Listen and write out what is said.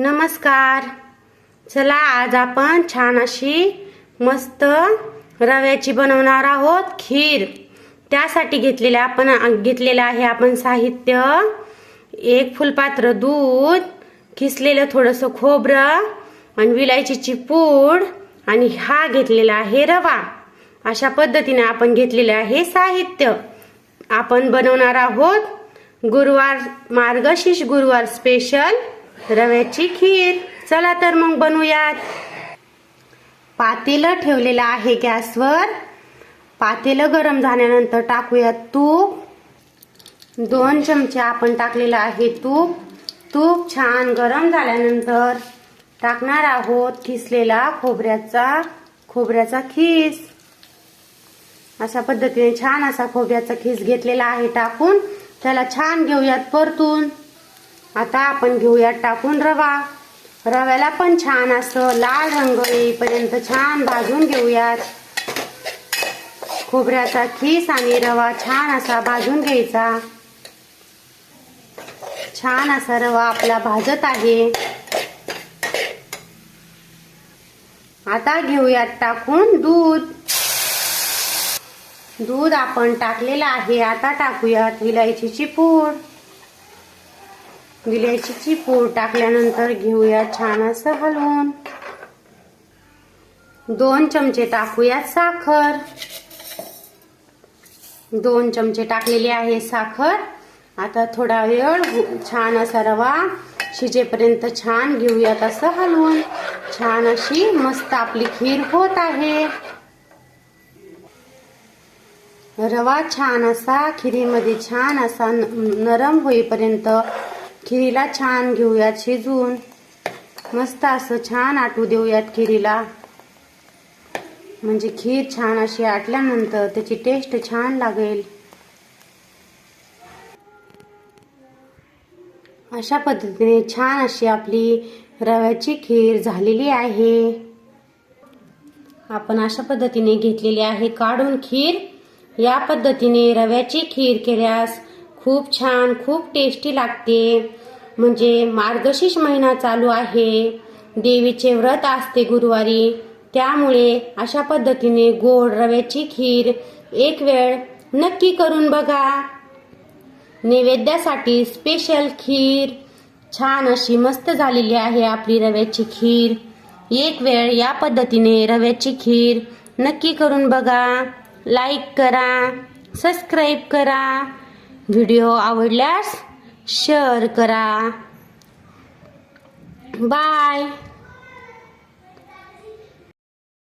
नमस्कार. चला आज आपण छान अशी मस्त रव्याची बनवणार आहोत खीर. त्यासाठी घेतलेले आपण घेतलेलं आहे आपण साहित्य. एक फुलपात्र दूध किसलेलं थोडंसं खोबरं आणि विलायचीची पूड आणि हा घेतलेला आहे रवा. अशा पद्धतीने आपण घेतलेले आहे साहित्य. आपण बनवणार आहोत गुरुवार मार्गशीर्ष गुरुवार स्पेशल रव्याची खीर. चला तर मग बनवूयात. पातेलं ठेवलेलं आहे गॅसवर. पातेलं गरम झाल्यानंतर टाकूयात तूप. दोन चमचे आपण टाकलेलं आहे तूप. तूप छान गरम झाल्यानंतर टाकणार आहोत किसलेला खोबऱ्याचा खोबऱ्याचा खीस. अशा पद्धतीने छान असा खोबऱ्याचा खीस घेतलेला आहे टाकून. त्याला छान घेऊयात परतून. आता आपण घेऊयात टाकून रवा. रव्याला पण छान असं लाल रंग येईपर्यंत छान भाजून घेऊयात. खोबऱ्याचा खीस आणि रवा छान असा भाजून घ्यायचा. छान असा रवा आपला भाजत आहे. आता घेऊयात टाकून दूध. दूध आपण टाकलेलं आहे. आता टाकूयात विलायचीची पूड. विलायचीची पूड टाकल्यानंतर घेऊया छान असं हलवून. दोन चमचे टाकूया साखर. दोन चमचे टाकलेले आहे साखर. आता थोडा वेळ छान असा रवा शिजेपर्यंत छान घेऊयात असं हलवून. छान अशी मस्त आपली खीर होत आहे. रवा छान असा खिरीमध्ये छान असा नरम होईपर्यंत खिरीला छान घेऊयात शिजून. मस्त असं छान आटू देऊयात खिरीला. म्हणजे खीर छान अशी आटल्यानंतर त्याची टेस्ट छान लागेल. अशा पद्धतीने छान अशी आपली रव्याची खीर झालेली आहे. आपण अशा पद्धतीने घेतलेली आहे काढून खीर. या पद्धतीने रव्याची खीर केल्यास खूप छान खूप टेस्टी लागते. म्हणजे मार्गशीर्ष महिना चालू आहे. देवीचे व्रत असते गुरुवारी. त्यामुळे अशा पद्धतीने गोड रव्याची खीर एक वेळ नक्की करून बघा. नैवेद्यासाठी स्पेशल खीर. छान अशी मस्त झालेली आहे आपली रव्याची खीर. एक वेळ या पद्धतीने रव्याची खीर नक्की करून बघा. लाईक करा सबस्क्राईब करा. व्हिडिओ आवडल्यास शेअर करा. बाय.